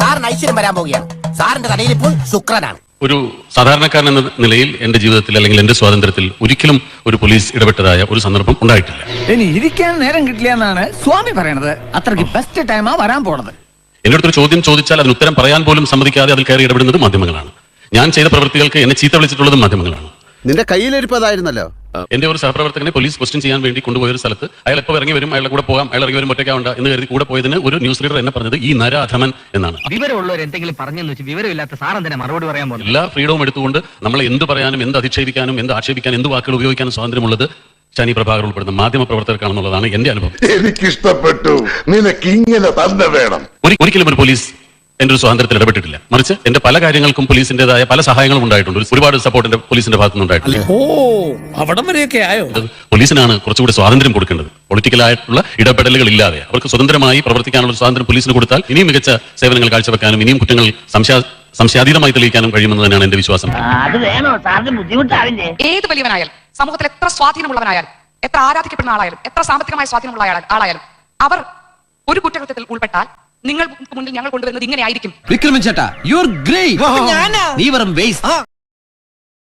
സാറിന് ഐശ്വര്യം വരാൻ പോവുകയാണ്. സാറിന്റെ തലയിൽ ഇപ്പോൾ ശുക്രനാണ്. ഒരു സാധാരണക്കാരൻ എന്ന നിലയിൽ എന്റെ ജീവിതത്തിൽ അല്ലെങ്കിൽ എന്റെ സ്വാതന്ത്ര്യത്തിൽ ഒരിക്കലും ഒരു പോലീസ് ഇടപെട്ടതായ ഒരു സന്ദർഭം ഉണ്ടായിട്ടില്ല. ഇനി ഇരിക്കാൻ നേരം കിട്ടില്ല എന്നാണ് സ്വാമി പറയണത്. അത്രയ്ക്ക് ബെസ്റ്റ് ടൈമാ വരാൻ പോണത്. എന്റെ അടുത്തൊരു ചോദ്യം ചോദിച്ചാൽ അതിന് ഉത്തരം പറയാൻ പോലും സമ്മതിക്കാതെ അതിൽ കയറി ഇടപെടുന്നത് മാധ്യമങ്ങളാണ്. ഞാൻ ചെയ്ത പ്രവൃത്തികൾക്ക് എന്നെ ചീത്ത വിളിച്ചിട്ടുള്ളത് മാധ്യമങ്ങളാണ്. നിന്റെ കയ്യിലിരിപ്പ് അതായിരുന്നല്ലോ. എന്റെ ഒരു സഹപ്രവർത്തകനെ പോലീസ് ക്വസ്റ്റ്യൻ ചെയ്യാൻ വേണ്ടി കൊണ്ടുപോയ ഒരു സ്ഥലത്ത് അയാൾ എപ്പോൾ ഇറങ്ങി വരും? അയാളെ കൂടെ പോകാം. അയാൾ ഇറങ്ങി വരും ഒറ്റയ്ക്കാവണ്ട എന്ന് കരുതി കൂടെ പോയതിന് ഒരു ന്യൂസ് റീഡർ എന്നെ പറഞ്ഞത് ഈ നരാധമൻ എന്നാണ്. വിവരമുള്ളവർ എന്തെങ്കിലും പറഞ്ഞെന്ന് വെച്ച് വിവരമില്ലാത്ത സാർ മറുപടി പറയാൻ എല്ലാ ഫ്രീഡവും എടുത്തുകൊണ്ട് നമ്മൾ എന്ത് പറയാനും എന്ത് അധിക്ഷേപിക്കാനും എന്ത് ആക്ഷേപിക്കാനും എന്ത് വാക്കുകൾ ഉപയോഗിക്കാനും സ്വാതന്ത്ര്യമുള്ളത് ശനി പ്രഭാകർ ഉൾപ്പെടുന്ന മാധ്യമ പ്രവർത്തകർക്കാണെന്നുള്ളതാണ് എന്റെ അനുഭവം. എനിക്കിഷ്ടപ്പെട്ടു. നിനക്ക് ഇങ്ങനെ തന്നെ വേണം. ഒരി- ഒരിക്കലും ഒരു പോലീസ് എന്റെ ഒരു സ്വാതന്ത്ര്യത്തിൽ ഇടപെട്ടിട്ടില്ല. മറിച്ച് എന്റെ പല കാര്യങ്ങൾക്കും പോലീസിന്റേതായ പല സഹായങ്ങളും ഉണ്ടായിട്ടുണ്ട്. ഒരുപാട് സപ്പോർട്ട് എന്റെ പോലീസിന്റെ ഭാഗത്തുനിന്ന് ഉണ്ടായിട്ടുണ്ട്. ഓ അവിടം വരെയൊക്കെ ആയോ? പോലീസിനാണ് കുറച്ചുകൂടി സ്വാതന്ത്ര്യം കൊടുക്കേണ്ടത്. പൊളിറ്റിക്കലായിട്ടുള്ള ഇടപെടലുകൾ ഇല്ലാതെ അവർക്ക് സ്വതന്ത്രമായി പ്രവർത്തിക്കാനുള്ള സ്വാതന്ത്ര്യം പോലീസിന് കൊടുത്താൽ ഇനിയും മികച്ച സേവനങ്ങൾ കാഴ്ചവെക്കാനും ഇനിയും കുറ്റങ്ങൾ സംശയ സംശയാതീതമായി തെളിയിക്കാനും കഴിയുമെന്ന് തന്നെയാണ് എന്റെ വിശ്വാസം. അത് വേണോ? സാറിന് ബുദ്ധിമുട്ടാവില്ലേ? ഏത് വലിയവനായാലും സമൂഹത്തിൽ എത്ര സ്വാധീനമുള്ളവനായാലും എത്ര ആരാധിക്കപ്പെടുന്ന ആളായാലും എത്ര സാമ്പത്തികമായ സ്വാധീനമുള്ള ആളാ- ആളായാലും അവർ ഒരു കുറ്റകൃത്യത്തിൽ ഉൾപ്പെട്ടാൽ നിങ്ങൾ മുന്നിൽ ഞങ്ങൾ കൊണ്ടുവരുന്നത് ഇങ്ങനെ ആയിരിക്കും. വിക്രമൻ ചേട്ടാ യു ആർ ഗ്രേറ്റ് നീ വെറും വേസ്റ്റ്